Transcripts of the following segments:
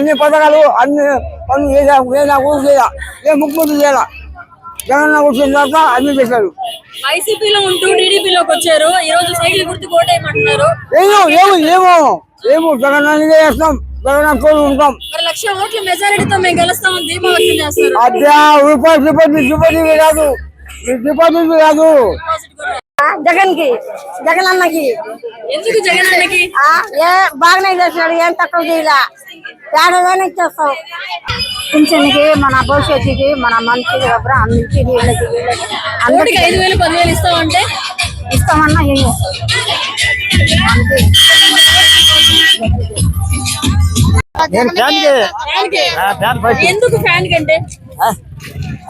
అన్ని పథకాలు అన్ని పనులు లేదా లేదా ఊరు లేదా ఏ ముఖ్యమంత్రి చేయాల? జగన్ వచ్చిన తర్వాత అన్ని పెట్టారు వైసీపీలో ఉంటూ టీడీపీలోకి వచ్చారు. ఈ రోజు సైకిల్ గుర్తు కోటేయమంటున్నారు. ఏమో ఏమో ఏమో ఏమో జగన్ చేస్తాం జగన్ ఉంటాం. మరి లక్ష ఓట్ల మెజారిటీతో మేము గెలుస్తామని వ్యక్తం చేస్తారు. అద్యా రూపాయి డిపాజిట్ డిపాజిట్ కాదు. డిపాజిట్ కాదు. జగన్కి జగన్ అన్నకి. ఎందుకు జగన్ అన్నకి? ఆ, ఏ బాగానే చేశాడు ఏం తక్కువ చేయలే. పేదగానే ఇచ్చేస్తాం పింఛన్కి మన భవిష్యత్తుకి మన మంచికి ఎవరు అన్నింటికి వీళ్ళకి వీళ్ళకి. ఓటుకి ఐదు వేలు పదివేలు ఇస్తామంటే ఇస్తామన్నా ఏమో నేను ఫ్యాన్కి. ఫ్యాన్కే. ఆ, ఫ్యాన్ ఎందుకు ఫ్యాన్ కంటే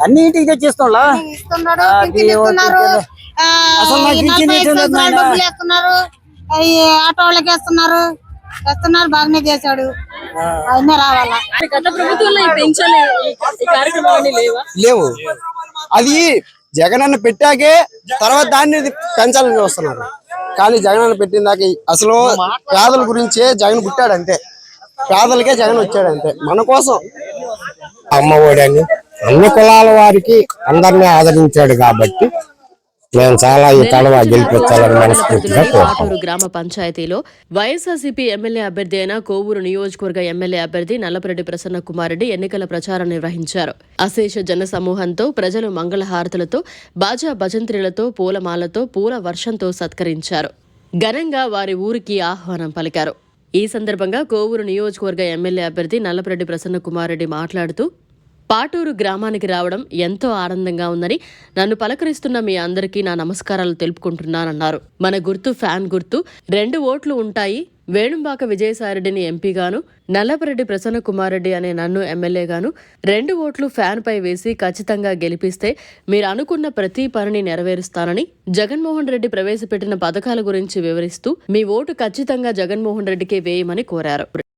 అన్ని ఇంటికి తెచ్చిస్తాంలా నలభై ఐదు సంవత్సరాల. డబ్బులు వేస్తున్నారు. ఆటో వాళ్ళకి వేస్తున్నారు. వేస్తున్నారు బాగానే చేశాడు. అవన్నీ రావాలా? గత ప్రభుత్వంలో పెన్షన్ లేవా? అది జగనన్న పెట్టాకే తర్వాత దాన్ని పెంచాలని చూస్తున్నారు. కానీ జగనన్న పెట్టిన దాకా అసలు పేదల గురించే జగన్ పుట్టాడు అంతే పేదలకే జగన్ వచ్చాడు అంతే మన కోసం. అమ్మఒడని అన్ని కులాల వారికి అందరినీ ఆదరించాడు కాబట్టి మేము చాలా ఈ గెలిపించాలని మనస్ఫూర్తిగా గ్రామ పంచాయతీలో వైఎస్ఆర్సీపీ ఎమ్మెల్యే అభ్యర్థి అయిన కోవూరు నియోజకవర్గ ఎమ్మెల్యే అభ్యర్థి నల్లపరెడ్డి ప్రసన్న కుమార్ రెడ్డి ఎన్నికల ప్రచారం నిర్వహించారు. అశేష జన సమూహంతో ప్రజలు మంగళహారతులతో బాజా భజంత్రిలతో పూలమాలతో పూల వర్షంతో సత్కరించారు. ఘనంగా వారి ఊరికి ఆహ్వానం పలికారు. ఈ సందర్భంగా కోవూరు నియోజకవర్గ ఎమ్మెల్యే అభ్యర్థి నల్లపరెడ్డి ప్రసన్న కుమార్ రెడ్డి మాట్లాడుతూ పాటూరు గ్రామానికి రావడం ఎంతో ఆనందంగా ఉందని నన్ను పలకరిస్తున్న మీ అందరికీ నా నమస్కారాలు తెలుపుకుంటున్నానన్నారు. మన గుర్తు ఫ్యాన్ గుర్తు రెండు ఓట్లు ఉంటాయి. వేణుంబాక విజయసాయిరెడ్డిని ఎంపీగాను నల్లపరెడ్డి ప్రసన్న కుమారెడ్డి అనే నన్ను ఎమ్మెల్యేగాను రెండు ఓట్లు ఫ్యాన్ పై వేసి ఖచ్చితంగా గెలిపిస్తే మీరు అనుకున్న ప్రతి పనిని నెరవేరుస్తానని జగన్మోహన్ రెడ్డి ప్రవేశపెట్టిన పథకాల గురించి వివరిస్తూ మీ ఓటు ఖచ్చితంగా జగన్మోహన్ రెడ్డికే వేయమని కోరారు.